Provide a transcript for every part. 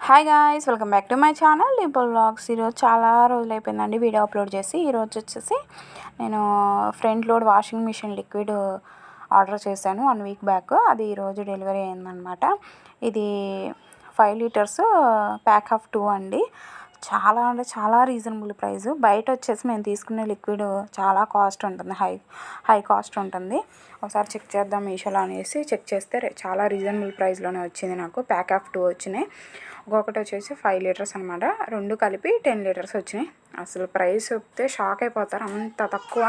Hi guys welcome back to my channel లిబుల్ blogs ఈరోజు చాలా రోజులు అయిపోయిందండి వీడియో అప్లోడ్ చేసి. ఈరోజు వచ్చేసి నేను front load washing machine liquid order చేశాను వన్ వీక్ బ్యాక్ అది ఈరోజు డెలివరీ అయిందనమాట ఇది five litres pack of two అండి. చాలా అంటే చాలా రీజనబుల్ ప్రైస్ బయట వచ్చేసి మేము తీసుకునే లిక్విడ్ చాలా కాస్ట్ ఉంటుంది. హై హై కాస్ట్ ఉంటుంది. ఒకసారి చెక్ చేద్దాం మీషోలో అనేసి చెక్ చేస్తే చాలా రీజనబుల్ ప్రైస్లోనే వచ్చింది నాకు. ప్యాక్ ఆఫ్ టూ వచ్చినాయి. ఒక్కొక్కటి వచ్చేసి ఫైవ్ లీటర్స్ అనమాట రెండు కలిపి టెన్ లీటర్స్ వచ్చినాయి. అసలు ప్రైస్ చెప్తే షాక్ అయిపోతారు. అంత తక్కువ.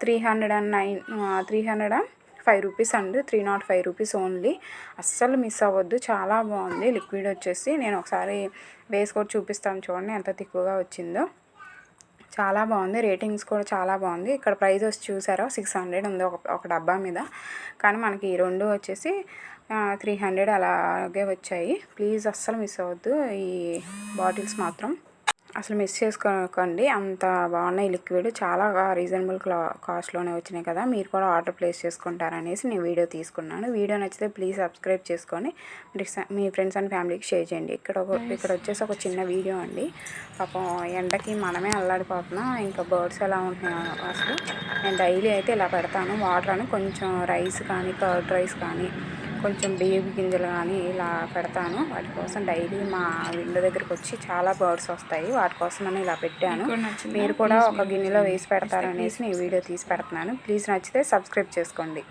Three hundred and nine three hundred and five rupees అండి three not five rupees only. అస్సలు మిస్ అవ్వద్దు. చాలా బాగుంది. లిక్విడ్ వచ్చేసి నేను ఒకసారి వేసుకొని చూపిస్తాను చూడండి ఎంత తిక్కువగా వచ్చిందో. చాలా బాగుంది. రేటింగ్స్ కూడా చాలా బాగుంది. ఇక్కడ ప్రైస్ వచ్చి చూసారా? సిక్స్ హండ్రెడ్ ఉంది ఒక ఒక డబ్బా మీద. కానీ మనకి ఈ రెండు వచ్చేసి త్రీ హండ్రెడ్ అలాగే వచ్చాయి. ప్లీజ్ అస్సలు మిస్ అవ్వద్దు. ఈ బాటిల్స్ మాత్రం. అసలు మిస్ చేసుకోకండి. అంత బాగున్నాయి లిక్విడ్. చాలా రీజనబుల్ క్లా కాస్ట్లోనే వచ్చినాయి కదా. మీరు కూడా ఆర్డర్ ప్లేస్ చేసుకుంటారనేసి నేను వీడియో తీసుకున్నాను. వీడియో నచ్చితే ప్లీజ్ సబ్స్క్రైబ్ చేసుకొని మీ ఫ్రెండ్స్ అండ్ ఫ్యామిలీకి షేర్ చేయండి. ఇక్కడ ఒక ఇక్కడ వచ్చేసి ఒక చిన్న వీడియో అండి. పాపం ఎండకి మనమే అల్లాడిపోతున్నాం. ఇంకా బర్డ్స్ ఎలా ఉంటున్నాయి అసలు. నేను డైలీ అయితే ఇలా పెడతాను. వాటర్ అని కొంచెం రైస్ కానీ కర్డ్ రైస్ కానీ కొంచెం బియ్యం గింజలు కానీ ఇలా పెడతాను. వాటి కోసం డైలీ మా విండో దగ్గరకు వచ్చి చాలా బర్డ్స్ వస్తాయి. వాటి కోసం అని ఇలా పెట్టాను. మీరు కూడా ఒక గిన్నెలో వేసి పెడతారనేసి నేను వీడియో తీసి పెడుతున్నాను. ప్లీజ్ నచ్చితే సబ్స్క్రైబ్ చేసుకోండి.